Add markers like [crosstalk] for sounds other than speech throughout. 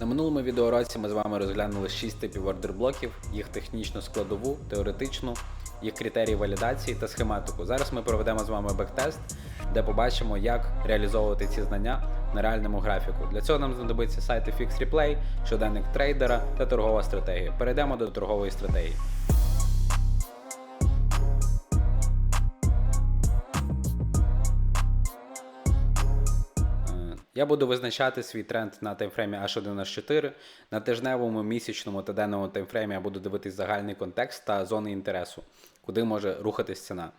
На минулому відеоуроці ми з вами розглянули 6 типів ордерблоків, їх технічну складову, теоретичну, їх критерії валідації та схематику. Зараз ми проведемо з вами бектест, де побачимо, як реалізовувати ці знання на реальному графіку. Для цього нам знадобиться сайти FixReplay, щоденник трейдера та торгова стратегія. Перейдемо до торгової стратегії. Я буду визначати свій тренд на таймфреймі H1H4. На тижневому, місячному та денному таймфреймі я буду дивитись загальний контекст та зони інтересу, куди може рухатись ціна.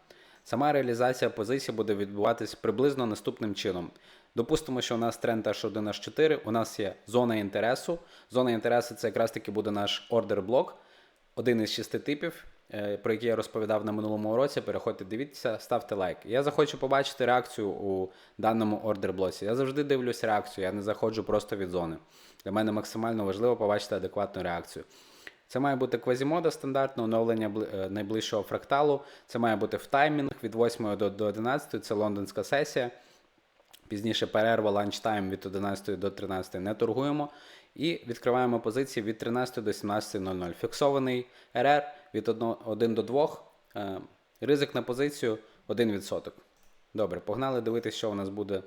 Сама реалізація позиції буде відбуватись приблизно наступним чином. Допустимо, що у нас тренд H1H4, у нас є зона інтересу. Зона інтересу це якраз таки буде наш ордер блок, один із шести типів, про які я розповідав на минулому уроці. Переходьте, дивіться, ставте лайк. Я захочу побачити реакцію у даному ордер блоці. Я завжди дивлюсь реакцію, я не заходжу просто від зони. Для мене максимально важливо побачити адекватну реакцію. Це має бути квазімода стандартне оновлення е, найближчого фракталу. Це має бути в таймінг від 8 до, до 11, це лондонська сесія. Пізніше перерва ланчтайм від 11 до 13 не торгуємо. І відкриваємо позиції від 13 до 17.00. Фіксований РР від 1 до 2. Е, Ризик на позицію 1%. Добре, погнали дивитися, що у нас буде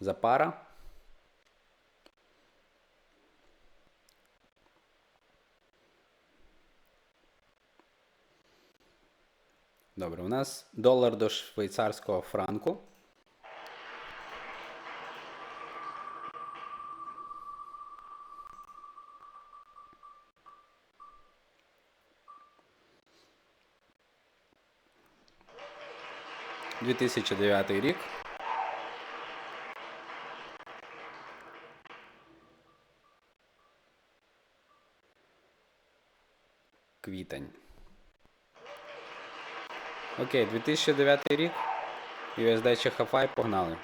за пара. Добре, у нас долар до швейцарського франку. – 2009 рік. Квітень. Окей, 2009 рік. USD Чехафай погнали.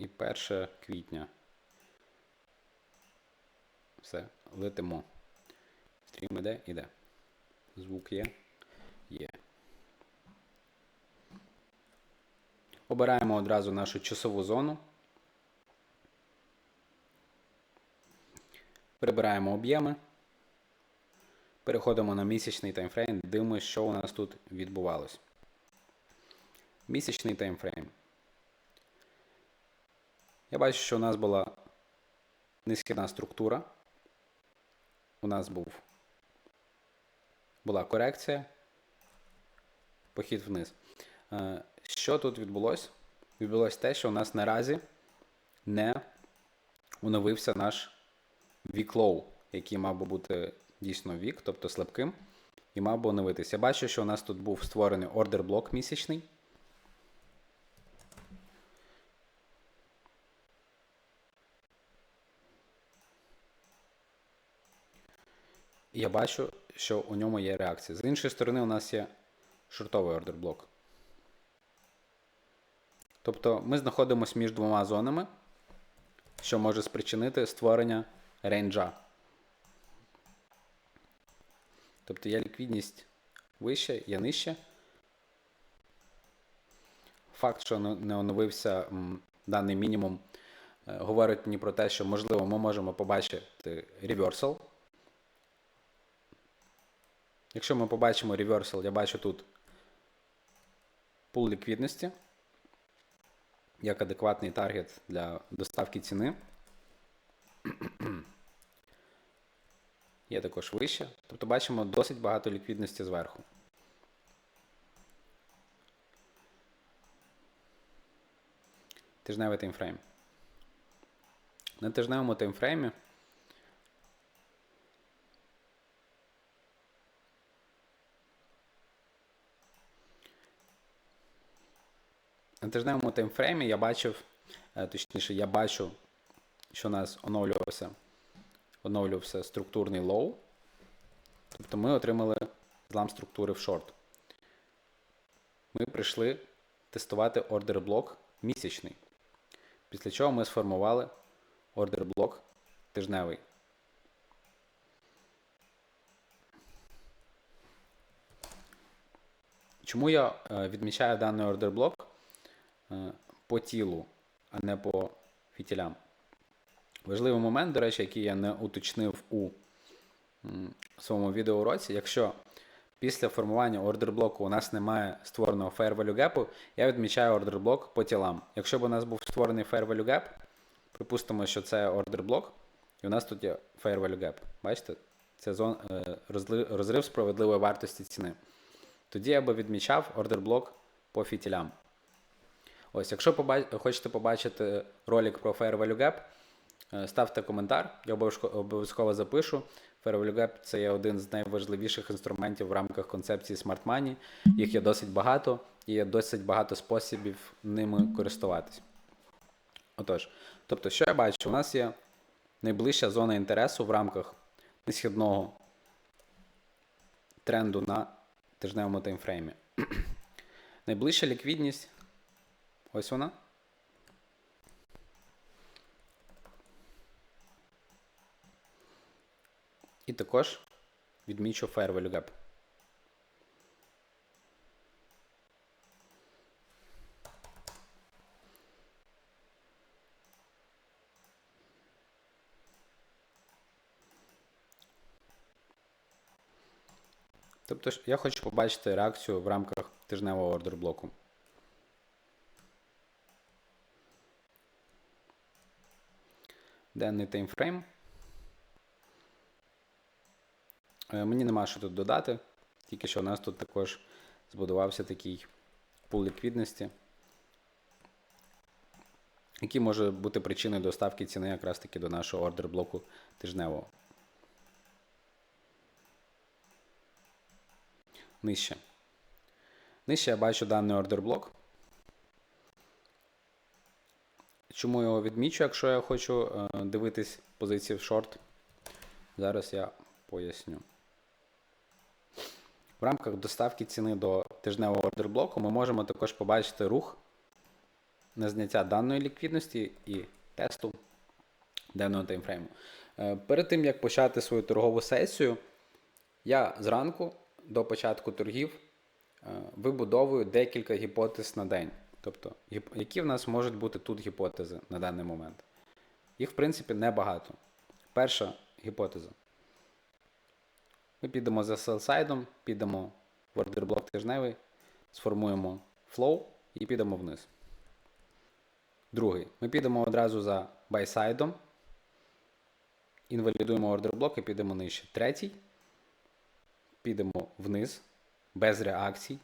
І 1 квітня. Все, летимо. Стрім іде, іде. Звук є? Є. Обираємо одразу нашу часову зону. Прибираємо об'єми. Переходимо на місячний таймфрейм. Дивимося, що у нас тут відбувалось. Місячний таймфрейм. Я бачу, що у нас була низькірна структура. У нас був була корекція, похід вниз. Е, Що тут відбулося? Відбулося те, що у нас наразі не оновився наш вік-лоу, який мав би бути дійсно вік, тобто слабким, і мав би оновитися. Я бачу, що у нас тут був створений ордер-блок місячний. Я бачу, що у ньому є реакція. З іншої сторони, у нас є шортовий ордер-блок. Тобто ми знаходимося між двома зонами, що може спричинити створення рейнджа. Тобто є ліквідність вище, є нижче. Факт, що не не оновився даний мінімум, е, говорить мені про те, що можливо ми можемо побачити реверсал. Якщо ми побачимо реверсал, я бачу тут пул ліквідності, як адекватний таргет для доставки ціни. Є також вище. Тобто бачимо досить багато ліквідності зверху. Тижневий таймфрейм. На тижневому таймфреймі тижневому таймфреймі я бачив, е, точніше, я бачу, що у нас оновлювався, оновлювався структурний лоу. Тобто ми отримали злам структури в шорт. Ми прийшли тестувати ордер блок місячний. Після чого ми сформували ордер блок тижневий. Чому я е, відмічаю даний ордер блок по тілу, а не по фітілям? Важливий момент, до речі, який я не уточнив у своєму відеоуроці. Якщо після формування ордер блоку у нас немає створеного fair value gap, я відмічаю ордер блок по тілам. Якщо б у нас був створений fair value gap, припустимо, що це ордер блок, і у нас тут є fair value gap. Бачите? Це зон, е, розрив справедливої вартості ціни. Тоді я би відмічав ордер блок по фітілям. Ось, якщо поба- хочете побачити ролик про Fair Value Gap, е, ставте коментар, я обов'язково запишу. Fair Value Gap це є один з найважливіших інструментів в рамках концепції Smart Money. Їх є досить багато і є досить багато способів ними користуватись. Отож, тобто, що я бачу? У нас є найближча зона інтересу в рамках несхідного тренду на тижневому таймфреймі. [clears throat] Найближча ліквідність. Ось вона. І також відмічу Value Gap. Тобто я хочу побачити реакцію в рамках тижневого ордер блоку. Денний таймфрейм. Е, Мені нема що тут додати, тільки що у нас тут також збудувався такий пул ліквідності, який може бути причиною доставки ціни якраз таки до нашого ордер блоку тижневого. Нижче. Нижче я бачу даний ордер блок. Чому його відмічу, якщо я хочу е, дивитись позиції в шорт? Зараз я поясню. В рамках доставки ціни до тижневого ордер блоку ми можемо також побачити рух на зняття даної ліквідності і тесту денного таймфрейму. Е, Перед тим як почати свою торгову сесію, я зранку до початку торгів е, вибудовую декілька гіпотез на день. Тобто, які в нас можуть бути тут гіпотези на даний момент? Їх, в принципі, небагато. Перша гіпотеза. Ми підемо за селсайдом, підемо в ордерблок тижневий, сформуємо флоу і підемо вниз. Другий. Ми підемо одразу за байсайдом, інвалідуємо ордерблок і підемо нижче. Третій. Підемо вниз, без реакцій.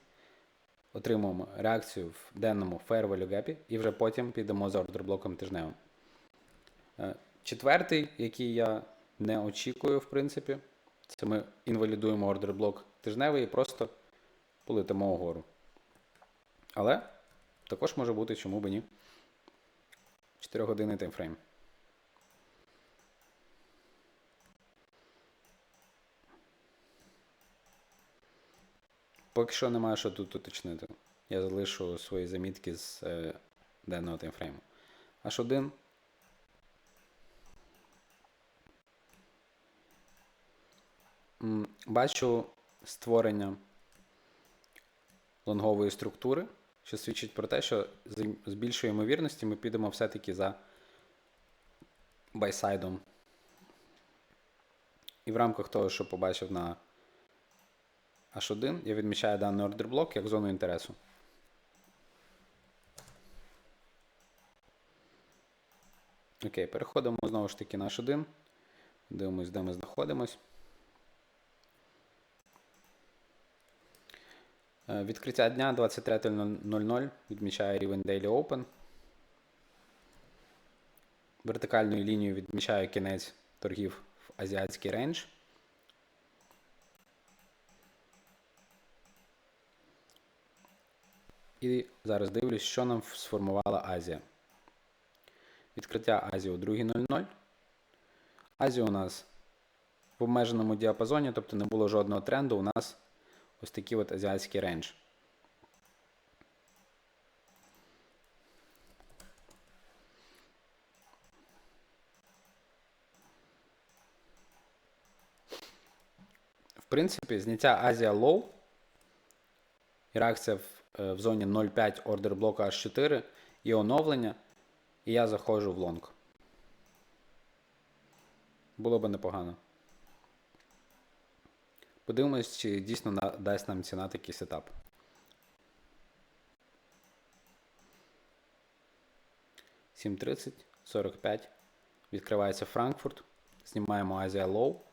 Отримуємо реакцію в денному fair value gap і вже потім підемо за ордерблоком тижневим. Е, Четвертий, який я не очікую, в принципі, це ми інвалідуємо ордерблок тижневий і просто полетимо угору. Але також може бути, чому б ні. 4 години таймфрейм. Поки що немає що тут уточнити. Я залишу свої замітки з е, денного таймфрейму. H1. Бачу створення лонгової структури, що свідчить про те, що з більшою ймовірністю ми підемо все-таки за байсайдом. І в рамках того, що побачив на H1, я відмічаю даний ордер блок як зону інтересу. Окей, переходимо знову ж таки на H1. Дивимось, де ми знаходимось. Е, Відкриття дня 23.00 відмічає рівень Daily Open. Вертикальною лінією відмічаю кінець торгів в азіатський рейндж. І зараз дивлюсь, що нам сформувала Азія. Відкриття Азії у 2.00. Азія у нас в обмеженому діапазоні, тобто не було жодного тренду, у нас ось такий от азіатський рендж. В принципі, зняття Азія Лоу і реакція в в зоні 0,5 ордер блоку H4 і оновлення, і я заходжу в лонг. Було би непогано. Подивимось, чи дійсно дасть нам ціна такий сетап. Сім тридцять, сорок п'ять. Відкривається Франкфурт. Знімаємо Азія Low.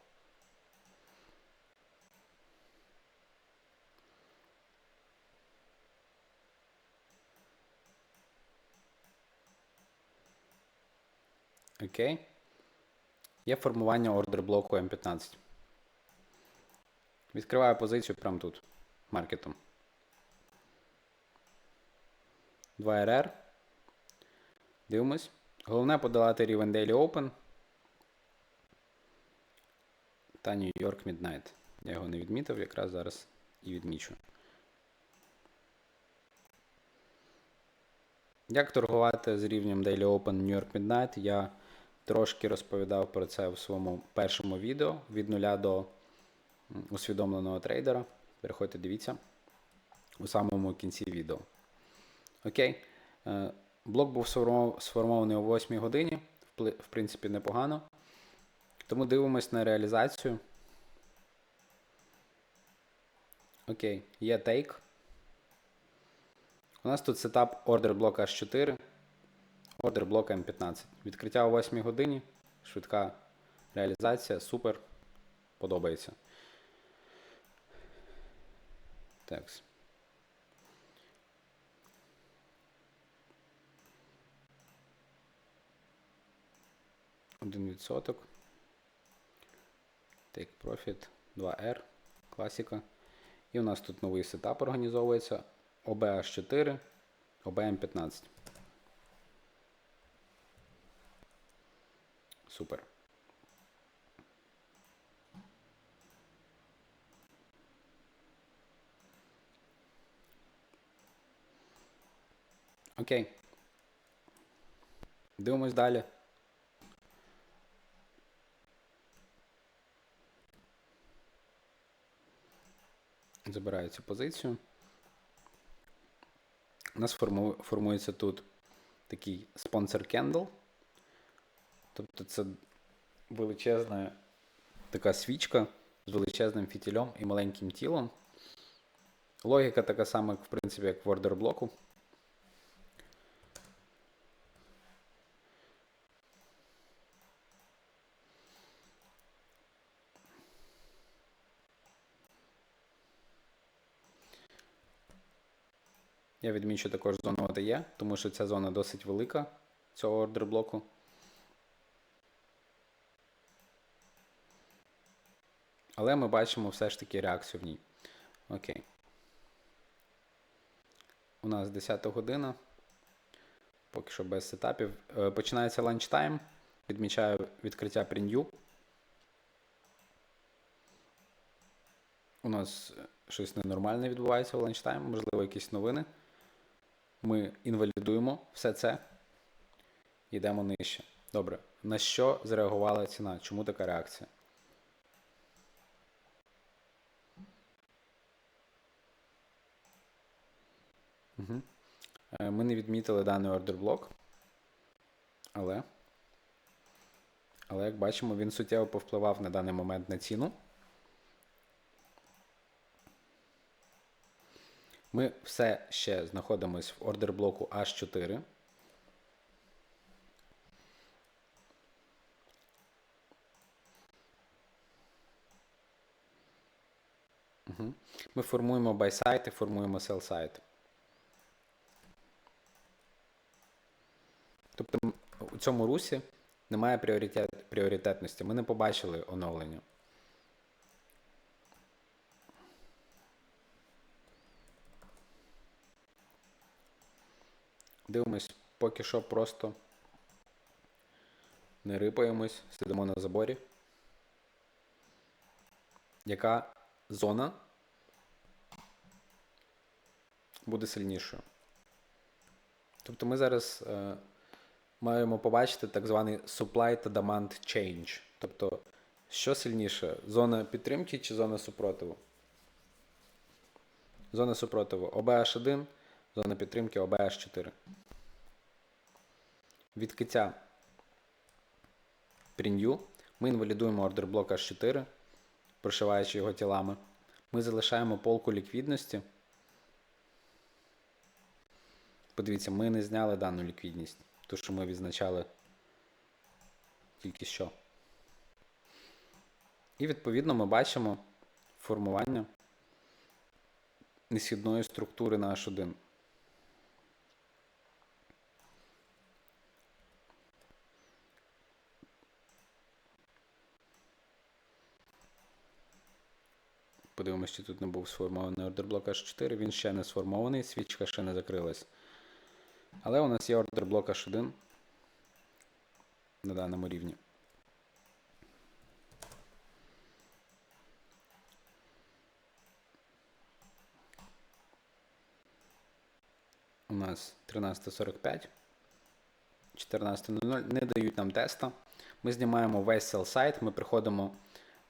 Окей. Є формування ордер блоку М15. Відкриваю позицію прямо тут. Маркетом. 2RR. Дивимось. Головне подолати рівень Daily Open. Та New York Midnight. Я його не відмітив, якраз зараз і відмічу. Як торгувати з рівнем Daily Open New York Midnight? Я трошки розповідав про це в своєму першому відео від нуля до усвідомленого трейдера. Переходьте, дивіться у самому кінці відео. Окей. Е, Блок був сформований о 8 годині. В принципі, непогано. Тому дивимось на реалізацію. Окей, є тейк. У нас тут сетап ордер блока H4, ордер блока М15. Відкриття о 8 годині. Швидка реалізація. Супер. Подобається. Такс. Один відсоток. Take Profit 2R. Класіка. І у нас тут новий сетап організовується. OBH4, OBM15. Супер. Окей. Дивимось далі. Забираю цю позицію. У нас форму- формується тут такий спонсор кендл. Тобто це величезна така свічка з величезним фітільом і маленьким тілом. Логіка така сама, в принципі, як в ордер блоку. Я відмічу також зону ОДЕ, тому що ця зона досить велика цього ордер Але ми бачимо все ж таки реакцію в ній. Окей. У нас 10 година. Поки що без сетапів. Е, Починається ланчтайм. Відмічаю відкриття прінью. У нас щось ненормальне відбувається в ланчтайм, можливо, якісь новини. Ми інвалідуємо все це. Йдемо нижче. Добре. На що зреагувала ціна? Чому така реакція? Угу. Ми не відмітили даний ордер блок. Але. Але, як бачимо, він суттєво повпливав на даний момент на ціну. Ми все ще знаходимось в ордер блоку H4. Угу. Ми формуємо buy side і формуємо sell Тобто у цьому русі немає пріоритет, пріоритетності. Ми не побачили оновлення. Дивимось, поки що просто не рипаємось, сидимо на заборі. Яка зона буде сильнішою? Тобто ми зараз е, маємо побачити так званий supply та demand change. Тобто, Що сильніше? Зона підтримки чи зона супротиву? Зона супротиву OBH1, зона підтримки OBH4. Відкриття Preview. Ми інвалідуємо ордер блок H4, прошиваючи його тілами. Ми залишаємо полку ліквідності. Подивіться, ми не зняли дану ліквідність, ту, що ми відзначали тільки що. І відповідно ми бачимо формування несхідної структури на H1. Подивимось, чи тут не був сформований ордерблок H4, він ще не сформований, свічка ще не закрилась. Але у нас є ордерблок H1 на даному рівні. У нас 13.45, 14.00 не дають нам теста. Ми знімаємо весь sell сайт, ми приходимо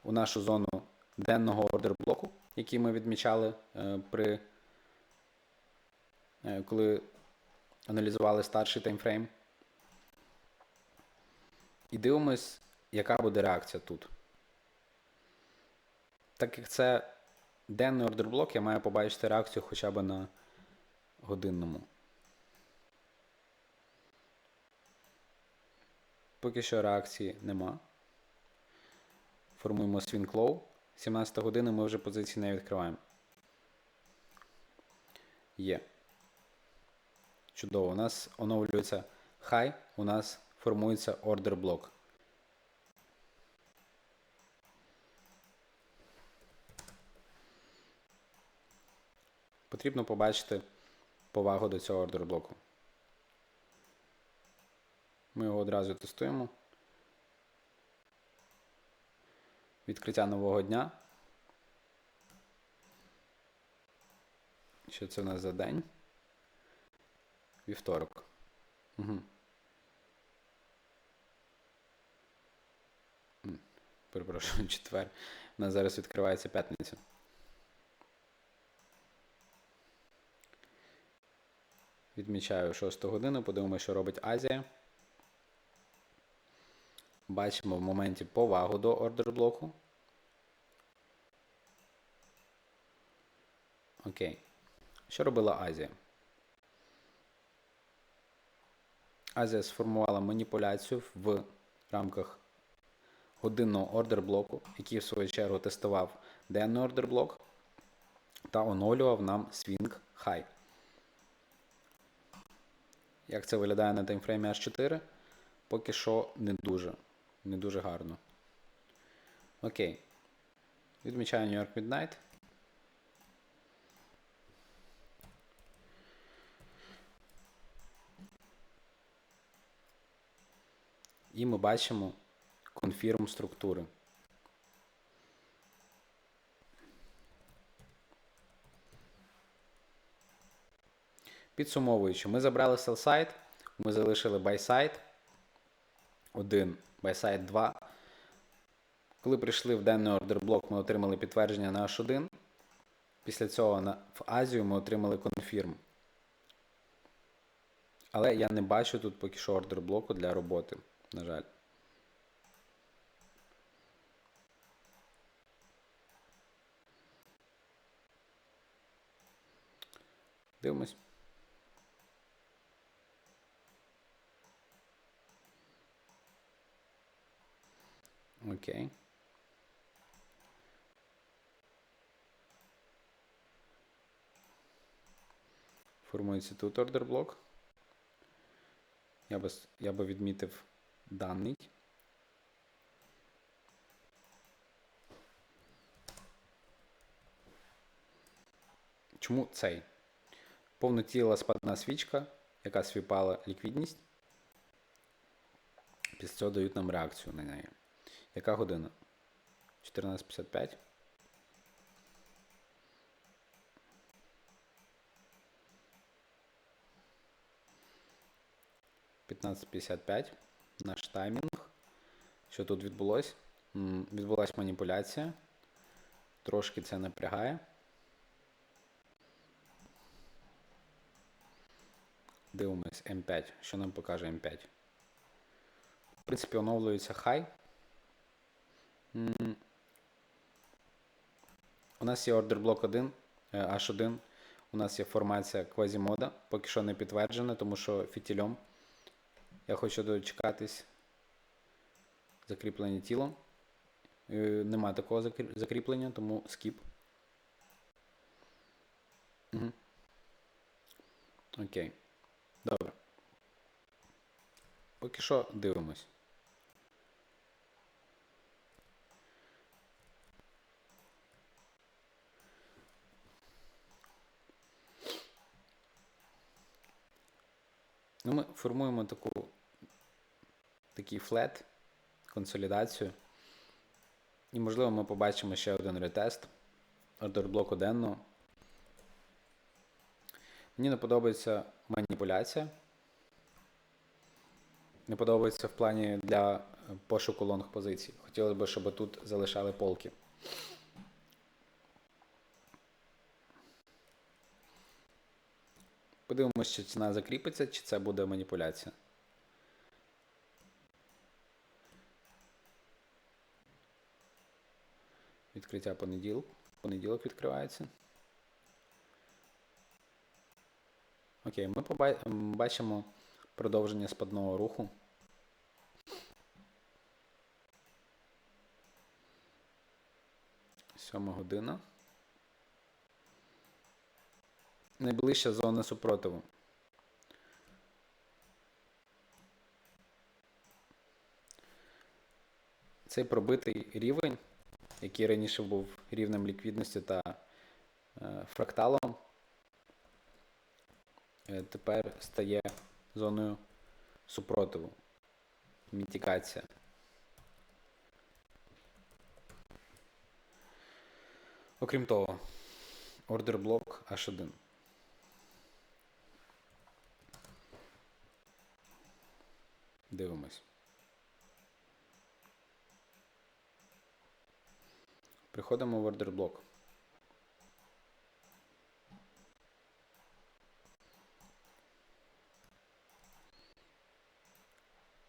у нашу зону денного ордер блоку, який ми відмічали е, при е, коли аналізували старший таймфрейм. І дивимось, яка буде реакція тут. Так як це денний ордер блок, я маю побачити реакцію хоча б на годинному. Поки що реакції нема. Формуємо swing low. 17 години ми вже позиції не відкриваємо. Є. Чудово. У нас оновлюється high, у нас формується order блок. Потрібно побачити повагу до цього ордер блоку. Ми його одразу тестуємо. Відкриття нового дня. Що це у нас за день? Вівторок. Угу. Перепрошую, [laughs] четвер. У нас зараз відкривається п'ятниця. Відмічаю 6 годину, подивимося, що робить Азія. Бачимо в моменті повагу до ордер блоку. Окей. Що робила Азія? Азія сформувала маніпуляцію в рамках годинного ордер блоку, який в свою чергу тестував денний ордер блок та оновлював нам свінг high. Як це виглядає на таймфреймі H4? Поки що не дуже. Не дуже гарно. Окей. Відмічаю New York Midnight. І ми бачимо конфірм структури. Підсумовуючи, ми забрали sell side, ми залишили buy side 1, buy side 2. Коли прийшли в денний ордер блок, ми отримали підтвердження на H1. Після цього на, в Азію ми отримали конфірм. Але я не бачу тут поки що ордер блоку для роботи, на жаль. Дивимось. Окей. Формується тут ордер блок. Я би, я би відмітив даний. Чому цей? Повнотіла спадна свічка, яка свіпала ліквідність. Після цього дають нам реакцію на неї. Яка година? 14.55. П'ятнадцять наш таймінг. Що тут відбулося? м, відбулась маніпуляція. Трошки це напрягає. Дивимось М5. Що нам покаже М5? В принципі, оновлюється хай. У нас є ордер блок 1, е, H1. У нас є формація квазімода. Поки що не підтверджена, тому що фітільом. Я хочу дочекатись закріплення тілом. Е, Нема такого закрі- закріплення, тому скіп. Угу. Окей. Добре. Поки що дивимось. Ну, ми формуємо таку, такий флет, консолідацію. І, можливо, ми побачимо ще один ретест ордер блоку денного. Мені не подобається маніпуляція. Не подобається в плані для пошуку лонг позицій. Хотілося б, щоб тут залишали полки. Подивимося, чи ціна закріпиться, чи це буде маніпуляція. Відкриття понеділок. Понеділок відкривається. Окей, ми бачимо продовження спадного руху. Сьома година. Найближча зона супротиву. Цей пробитий рівень, який раніше був рівнем ліквідності та е, фракталом, е, тепер стає зоною супротиву. Мітікація. Окрім того, ордер блок H1. Дивимось. Приходимо в ордер блок.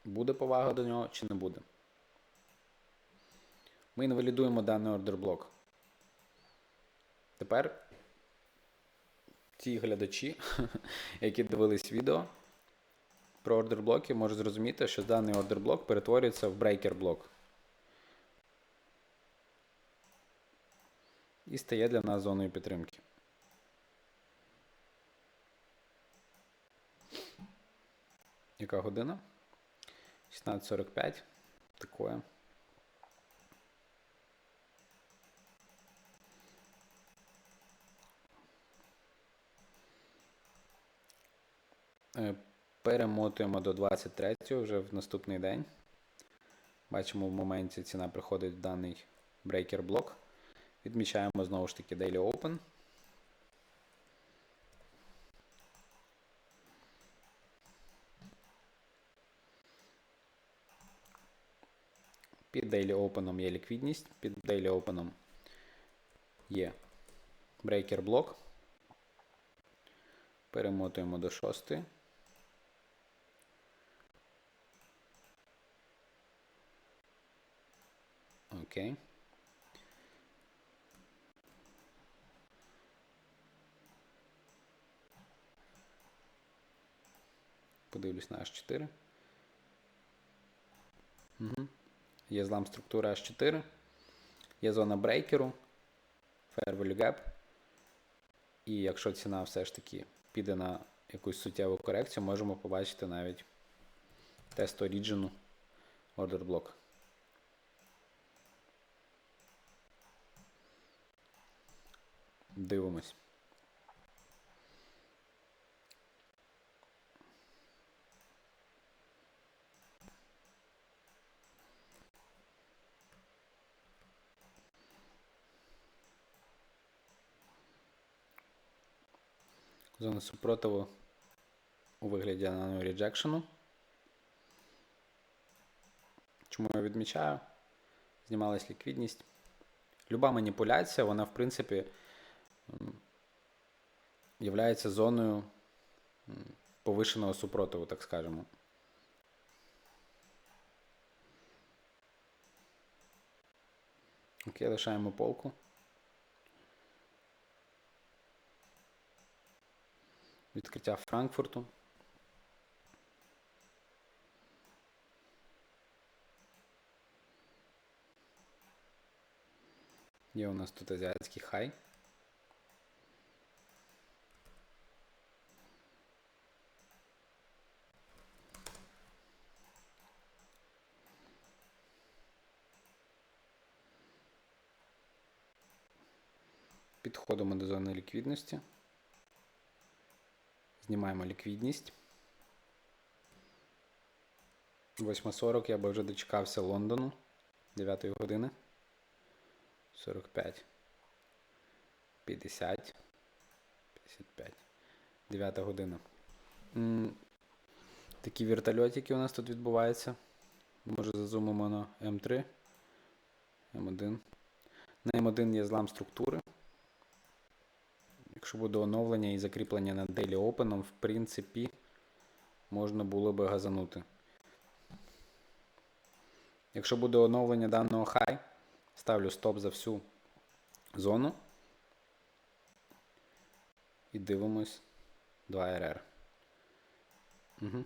Буде повага до нього чи не буде? Ми інвалідуємо даний ордер блок. Тепер ті глядачі, [laughs] які дивились відео про ордер блоки, можуть зрозуміти, що даний ордер блок перетворюється в брейкер блок. І стає для нас зоною підтримки. Яка година? 16.45. Такое. Е, Перемотуємо до 23 вже в наступний день. Бачимо, в моменті ціна приходить в даний брейкер блок. Відмічаємо знову ж таки Daily Open. Під Daily Open є ліквідність, під Daily Open є брейкер блок. Перемотуємо до 6. Окей. Подивлюсь на H4. Угу. Є злам структури H4. Є зона брейкеру. Value gap. І якщо ціна все ж таки піде на якусь суттєву корекцію, можемо побачити навіть тест оріджину ордер блок. Дивимось. Зона супротиву у вигляді анону реджекшену. Чому я відмічаю? знімалась ліквідність. Люба маніпуляція, вона, в принципі, є зоною повишеного супротиву, так скажемо. Окей, лишаємо полку. Відкриття Франкфурту. Є у нас тут азіатський хай. Підходимо до зони ліквідності. Знімаємо ліквідність. 8.40 я би вже дочекався Лондону 9 години. 45. 50. 55. 9 година. Такі вертольотики у нас тут відбуваються. Може зазумимо на М3. М1. На М1 є злам структури. Якщо буде оновлення і закріплення над Daily Open, в принципі, можна було би газанути. Якщо буде оновлення даного хай, ставлю стоп за всю зону. І дивимось 2 RR. Угу.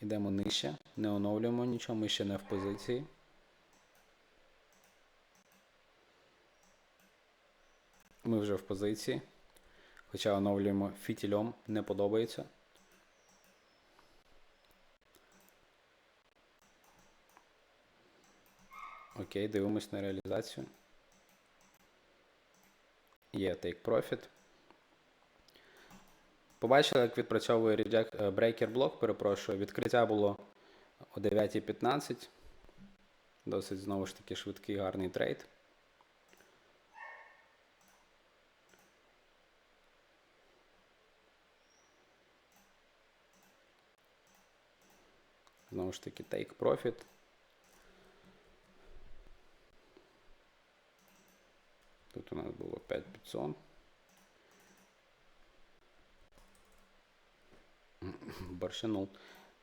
Йдемо нижче, не оновлюємо нічого, ми ще не в позиції. Ми вже в позиції. Хоча оновлюємо фітільом, не подобається. Окей, дивимось на реалізацію. Є Take Profit. Побачили, як відпрацьовує е, блок, перепрошую. Відкриття було о 9.15. Досить знову ж таки швидкий гарний трейд. Знову ж таки, take profit. Тут у нас було 5500. Борщанул.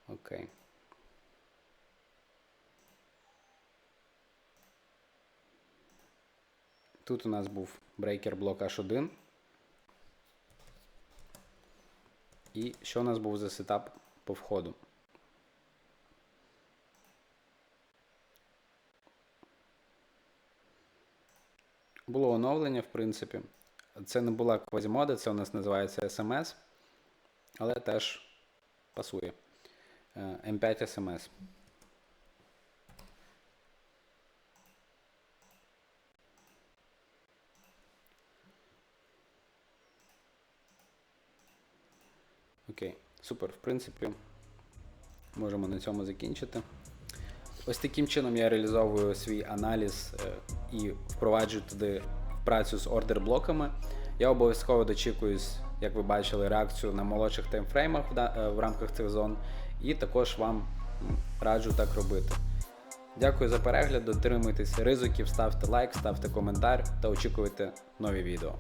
Окей. Тут у нас був брейкер блок H1. І що у нас був за сетап по входу? Було оновлення, в принципі. Це не була квазімода, це у нас називається SMS, але теж пасує. M5 SMS. Окей, супер. В принципі, можемо на цьому закінчити. Ось таким чином я реалізовую свій аналіз е, і впроваджую туди працю з ордер-блоками. Я обов'язково дочікуюсь, як ви бачили, реакцію на молодших таймфреймах в, е, рамках цих зон, і також вам раджу так робити. Дякую за перегляд, дотримуйтесь ризиків, ставте лайк, ставте коментар та очікуйте нові відео.